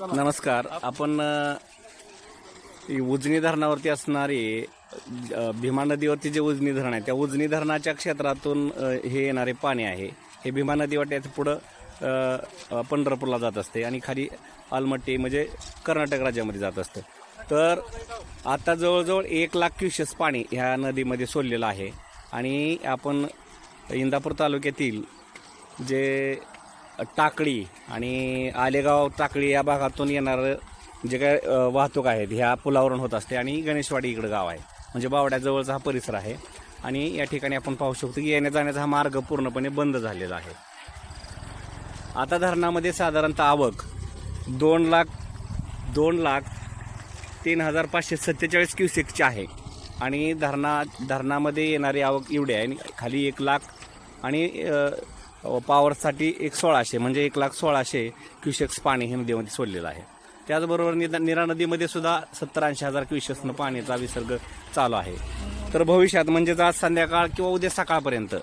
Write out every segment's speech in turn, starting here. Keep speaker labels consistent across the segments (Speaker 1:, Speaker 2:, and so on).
Speaker 1: नमस्कार. आपण उजनी धरणावरती असणारे भीमा नदीवरती जे उजनी धरण आहे त्या उजनी धरणाच्या क्षेत्रातून हे येणारे पाणी आहे. हे भीमा नदी वाट्याचं पुढं पंढरपूरला जात असते आणि खाली आलमट्टी म्हणजे कर्नाटक राज्यामध्ये जात असतं. तर आता जवळजवळ एक लाख क्युसेस पाणी ह्या नदीमध्ये सोडलेलं आहे. आणि आपण इंदापूर तालुक्यातील जे टाकळी आणि आलेगाव टाकळी या भागातून येणारं जे काय वाहतूक आहेत ह्या पुलावरून होत असते आणि गणेशवाडी इकडं गाव आहे. म्हणजे बावड्याजवळचा हा परिसर आहे आणि या ठिकाणी आपण पाहू शकतो की येण्या जाण्याचा हा मार्ग पूर्णपणे बंद झालेला आहे. आता धरणामध्ये साधारणतः आवक दोन लाख दोन लाख तीन हजार पाचशे सत्तेचाळीस क्युसेकची आहे. आणि धरणा धरणामध्ये येणारी आवक एवढी आहे आणि खाली एक लाख आणि पॉवरसाठी एक सोळाशे म्हणजे एक लाख सोळाशे क्युसेक्स पाणी हे नदीमध्ये सोडलेलं आहे. त्याचबरोबर निदा निरा नदीमध्ये सुद्धा सत्तर ऐंशी हजार क्युसेक्सनं पाण्याचा विसर्ग चालू आहे. तर भविष्यात म्हणजेच आज संध्याकाळ किंवा उद्या सकाळपर्यंत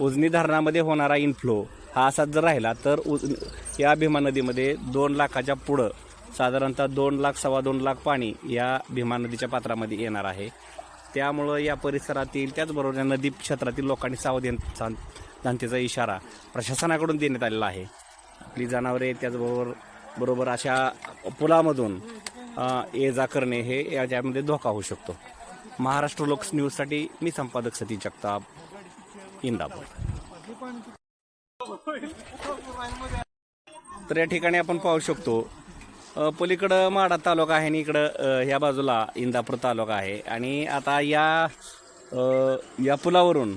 Speaker 1: उजनी धरणामध्ये होणारा इन्फ्लो हा असाच जर राहिला तर उज या भीमा नदीमध्ये दोन लाखाच्या पुढं साधारणतः दोन लाख सव्वा दोन लाख पाणी या भीमा नदीच्या पात्रामध्ये येणार आहे. त्यामुळं या परिसरातील त्याचबरोबर या नदी क्षेत्रातील लोकांनी सावधानतेचा इशारा प्रशासनाकडून देण्यात आलेला आहे. आपली जनावरे त्याचबरोबर बरोबर अशा पुलामधून ये जा करणे हे याच्यामध्ये धोका होऊ शकतो. महाराष्ट्र लोक न्यूजसाठी मी संपादक सतीश जगताप इंदापूर. तर या ठिकाणी आपण पाहू शकतो पलीकडं माडा तालुका आहे आणि इकडं ह्या बाजूला इंदापूर तालुका आहे. आणि आता या या पुलावरून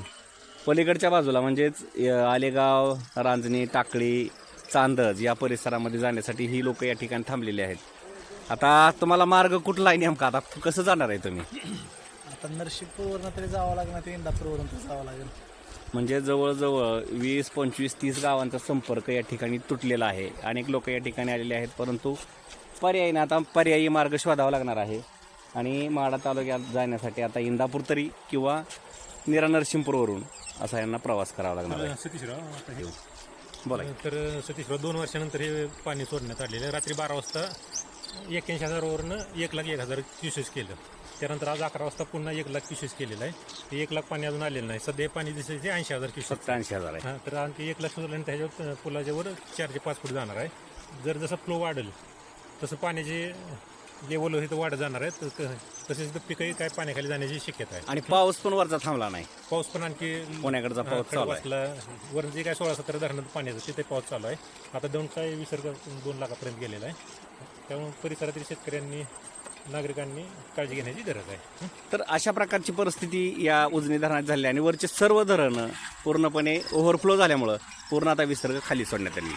Speaker 1: पलीकडच्या बाजूला म्हणजेच आलेगाव रांजणी टाकळी चांदज या परिसरामध्ये जाण्यासाठी ही लोक या ठिकाणी थांबलेली आहेत. आता तुम्हाला मार्ग कुठला आहे नेमका? आता कसं जाणार आहे तुम्ही?
Speaker 2: आता नरशिपूरवरनं तरी जावं लागणार ते इंदापूरवरून तरी जावं लागेल.
Speaker 1: म्हणजे जवळजवळ वीस पंचवीस तीस गावांचा संपर्क या ठिकाणी तुटलेला आहे. अनेक लोक या ठिकाणी आलेले आहेत परंतु पर्यायी ना आता पर्यायी मार्ग शोधावा लागणार आहे. आणि माडा तालुक्यात जाण्यासाठी आता इंदापूर तरी किंवा निरा नरसिंहपूरवरून. असा यांना प्रवास करावा लागणार आहे.
Speaker 3: सतीशराव आता हे
Speaker 1: बोला
Speaker 3: तर सतीशराव दोन वर्षानंतर हे पाणी सोडण्यात आलेलं आहे. रात्री बारा वाजता एक्क्याऐंशी हजारावरनं एक लाख एक हजार क्युसेस केलं. त्यानंतर आज अकरा वाजता पुन्हा एक लाख क्युसेस केलेलं आहे. ते एक लाख पाणी अजून आलेलं नाही. सध्या हे पाणी दिसायचे ते ऐंशी हजार क्युसेस.
Speaker 1: फक्त ऐंशी हजार आहे.
Speaker 3: हां तर आणखी एक लाख आणि त्याच्यावर पुलाच्या वर चार ते पाच फूट जाणार आहे. जर जसं फ्लो वाढेल तसं पाण्याचे लेवल इथं वाढत जाणार आहे तर क- तसेच इथं पिकंही काय पाण्याखाली जाण्याची शक्यता आहे.
Speaker 1: आणि पाऊस पण वरचा थांबला नाही.
Speaker 3: पाऊस पण आणखी
Speaker 1: पुण्याकडचा पाऊस चालू आहे.
Speaker 3: खडकवासला वरून जे काय सोळा सतरा धरणात पाण्याचं तिथे पाऊस चालू आहे. आता दोन काय विसर्ग दोन लाखापर्यंत गेलेला आहे. त्यामुळे परिसरातील शेतकऱ्यांनी नागरिकांनी काळजी घेण्याची गरज आहे.
Speaker 1: तर अशा प्रकारची परिस्थिती या उजनी धरणात झाली आणि वरचे सर्व धरणं पूर्णपणे ओव्हरफ्लो झाल्यामुळं पूर्ण आता विसर्ग खाली सोडण्यात आली.